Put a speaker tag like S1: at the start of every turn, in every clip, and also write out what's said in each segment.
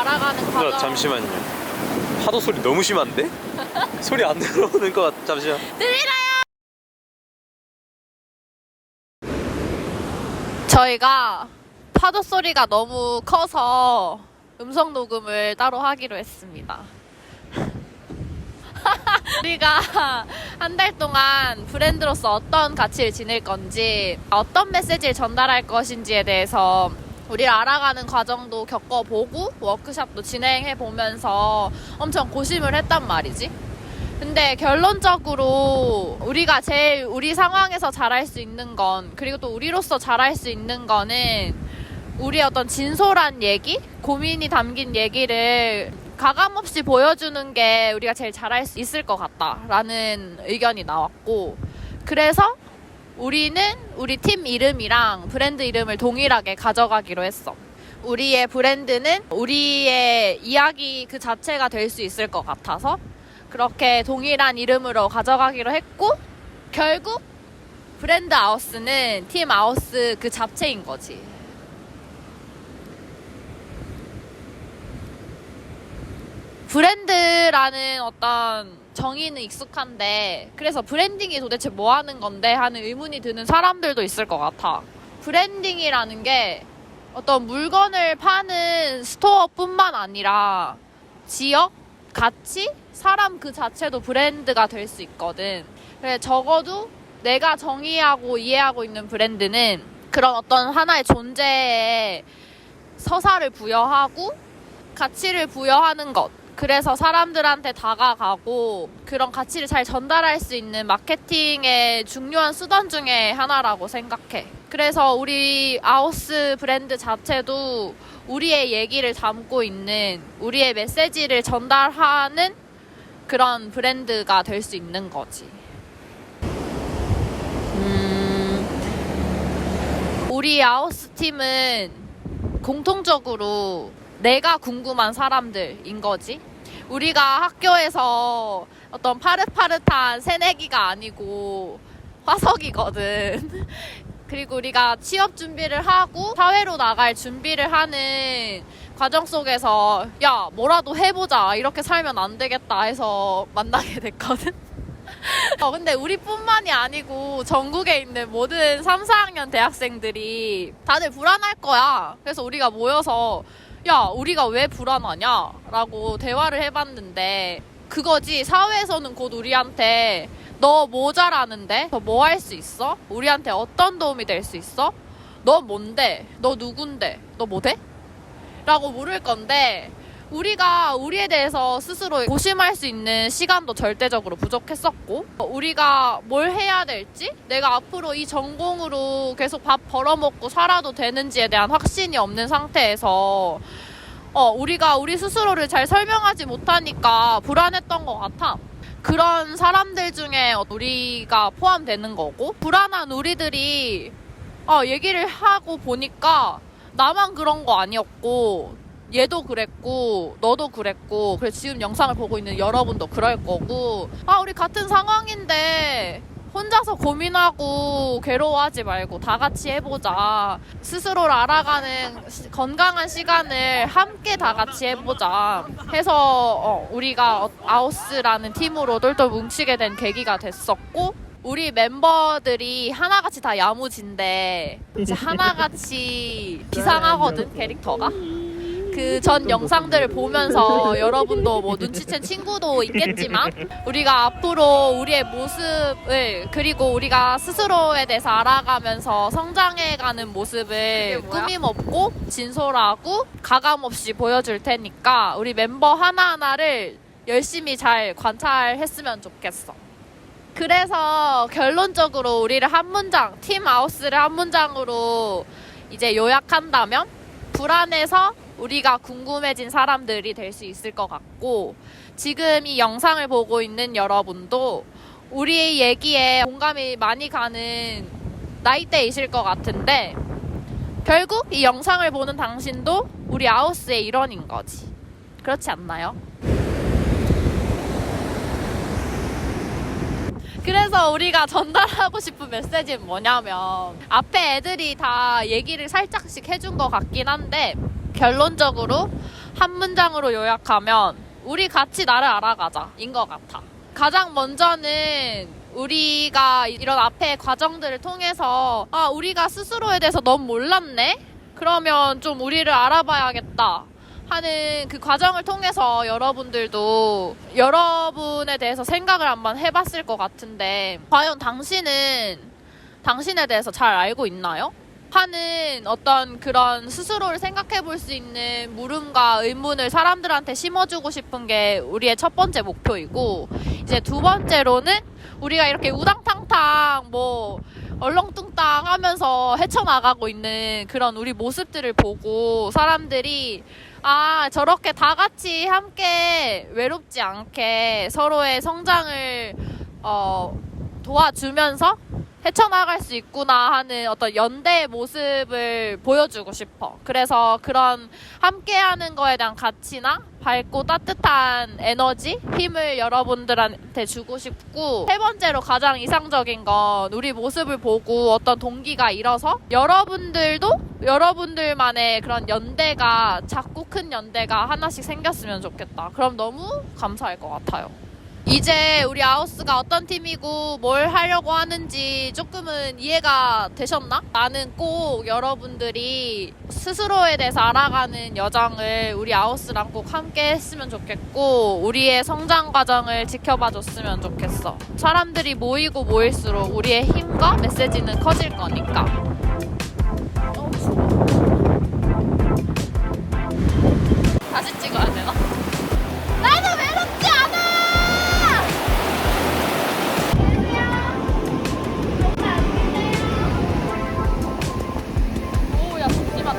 S1: 알아가는
S2: 누나
S1: 과정.
S2: 잠시만요. 파도 소리 너무 심한데? 소리 안 들어오는 것 같아. 잠시만.
S1: 들리나요? 저희가 파도 소리가 너무 커서 음성 녹음을 따로 하기로 했습니다. 우리가 한 달 동안 브랜드로서 어떤 가치를 지닐 건지, 어떤 메시지를 전달할 것인지에 대해서 우리를 알아가는 과정도 겪어보고 워크샵도 진행해 보면서 엄청 고심을 했단 말이지. 근데 결론적으로 우리가 제일 우리 상황에서 잘할 수 있는 건 그리고 또 우리로서 잘할 수 있는 거는 우리 어떤 진솔한 얘기, 고민이 담긴 얘기를 가감 없이 보여주는 게 우리가 제일 잘할 수 있을 것 같다라는 의견이 나왔고 그래서 우리는 우리 팀 이름이랑 브랜드 이름을 동일하게 가져가기로 했어. 우리의 브랜드는 우리의 이야기 그 자체가 될 수 있을 것 같아서 그렇게 동일한 이름으로 가져가기로 했고 결국 브랜드 아우스는 팀 아우스 그 자체인 거지. 브랜드라는 어떤 정의는 익숙한데 그래서 브랜딩이 도대체 뭐 하는 건데 하는 의문이 드는 사람들도 있을 것 같아. 브랜딩이라는 게 어떤 물건을 파는 스토어뿐만 아니라 지역, 가치, 사람 그 자체도 브랜드가 될 수 있거든. 그래 적어도 내가 정의하고 이해하고 있는 브랜드는 그런 어떤 하나의 존재에 서사를 부여하고 가치를 부여하는 것. 그래서 사람들한테 다가가고 그런 가치를 잘 전달할 수 있는 마케팅의 중요한 수단 중에 하나라고 생각해. 그래서 우리 아우스 브랜드 자체도 우리의 얘기를 담고 있는 우리의 메시지를 전달하는 그런 브랜드가 될 수 있는 거지. 음, 우리 아우스 팀은 공통적으로 내가 궁금한 사람들인 거지. 우리가 학교에서 어떤 파릇파릇한 새내기가 아니고 화석이거든. 그리고 우리가 취업 준비를 하고 사회로 나갈 준비를 하는 과정 속에서 야 뭐라도 해보자 이렇게 살면 안 되겠다 해서 만나게 됐거든. 어, 근데 우리뿐만이 아니고 전국에 있는 모든 3, 4학년 대학생들이 다들 불안할 거야. 그래서 우리가 모여서 야, 우리가 왜 불안하냐? 라고 대화를 해봤는데 그거지. 사회에서는 곧 우리한테 너뭐 잘하는데? 너 뭐 할 수 있어? 우리한테 어떤 도움이 될 수 있어? 너 뭔데? 너 누군데? 너 뭐 돼? 라고 물을 건데 우리가 우리에 대해서 스스로 고심할 수 있는 시간도 절대적으로 부족했었고 우리가 뭘 해야 될지 내가 앞으로 이 전공으로 계속 밥 벌어먹고 살아도 되는지에 대한 확신이 없는 상태에서 어, 우리가 우리 스스로를 잘 설명하지 못하니까 불안했던 것 같아. 그런 사람들 중에 우리가 포함되는 거고 불안한 우리들이 어, 얘기를 하고 보니까 나만 그런 거 아니었고 얘도 그랬고 너도 그랬고 그래 지금 영상을 보고 있는 여러분도 그럴 거고. 아 우리 같은 상황인데 혼자서 고민하고 괴로워하지 말고 다 같이 해보자. 스스로를 알아가는 시- 건강한 시간을 함께 다 같이 해보자. 해서 어, 우리가 어- 아우스라는 팀으로 똘똘 뭉치게 된 계기가 됐었고 우리 멤버들이 하나같이 다 야무진데 이제 하나같이 비상하거든 캐릭터가 그 전 영상들을 보면서 여러분도 뭐 눈치챈 친구도 있겠지만 우리가 앞으로 우리의 모습을 그리고 우리가 스스로에 대해서 알아가면서 성장해가는 모습을 꾸밈 없고 진솔하고 가감 없이 보여줄 테니까 우리 멤버 하나하나를 열심히 잘 관찰했으면 좋겠어. 그래서 결론적으로 우리를 한 문장, 팀 아우스를 한 문장으로 이제 요약한다면 불안해서 우리가 궁금해진 사람들이 될 수 있을 것 같고 지금 이 영상을 보고 있는 여러분도 우리의 얘기에 공감이 많이 가는 나이대이실 것 같은데 결국 이 영상을 보는 당신도 우리 아우스의 일원인 거지. 그렇지 않나요? 그래서 우리가 전달하고 싶은 메시지는 뭐냐면 앞에 애들이 다 얘기를 살짝씩 해준 것 같긴 한데 결론적으로 한 문장으로 요약하면 우리 같이 나를 알아가자 인 것 같아. 가장 먼저는 우리가 이런 앞에 과정들을 통해서 아 우리가 스스로에 대해서 너무 몰랐네. 그러면 좀 우리를 알아봐야겠다. 하는 그 과정을 통해서 여러분들도 여러분에 대해서 생각을 한번 해봤을 것 같은데 과연 당신은 당신에 대해서 잘 알고 있나요? 하는 어떤 그런 스스로를 생각해 볼 수 있는 물음과 의문을 사람들한테 심어주고 싶은 게 우리의 첫 번째 목표이고 이제 두 번째로는 우리가 이렇게 우당탕탕 뭐 얼렁뚱땅 하면서 헤쳐나가고 있는 그런 우리 모습들을 보고 사람들이 아, 저렇게 다 같이 함께 외롭지 않게 서로의 성장을 어, 도와주면서 헤쳐나갈 수 있구나 하는 어떤 연대의 모습을 보여주고 싶어. 그래서 그런 함께하는 거에 대한 가치나 밝고 따뜻한 에너지, 힘을 여러분들한테 주고 싶고 세 번째로 가장 이상적인 건 우리 모습을 보고 어떤 동기가 일어서 여러분들도 여러분들만의 그런 연대가 작고 큰 연대가 하나씩 생겼으면 좋겠다. 그럼 너무 감사할 것 같아요. 이제 우리 아우스가 어떤 팀이고 뭘 하려고 하는지 조금은 이해가 되셨나? 나는 꼭 여러분들이 스스로에 대해서 알아가는 여정을 우리 아우스랑 꼭 함께 했으면 좋겠고 우리의 성장 과정을 지켜봐 줬으면 좋겠어. 사람들이 모이고 모일수록 우리의 힘과 메시지는 커질 거니까.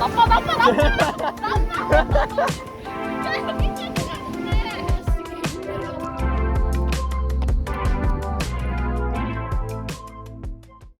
S1: 나빠 나빠 나빠 나빠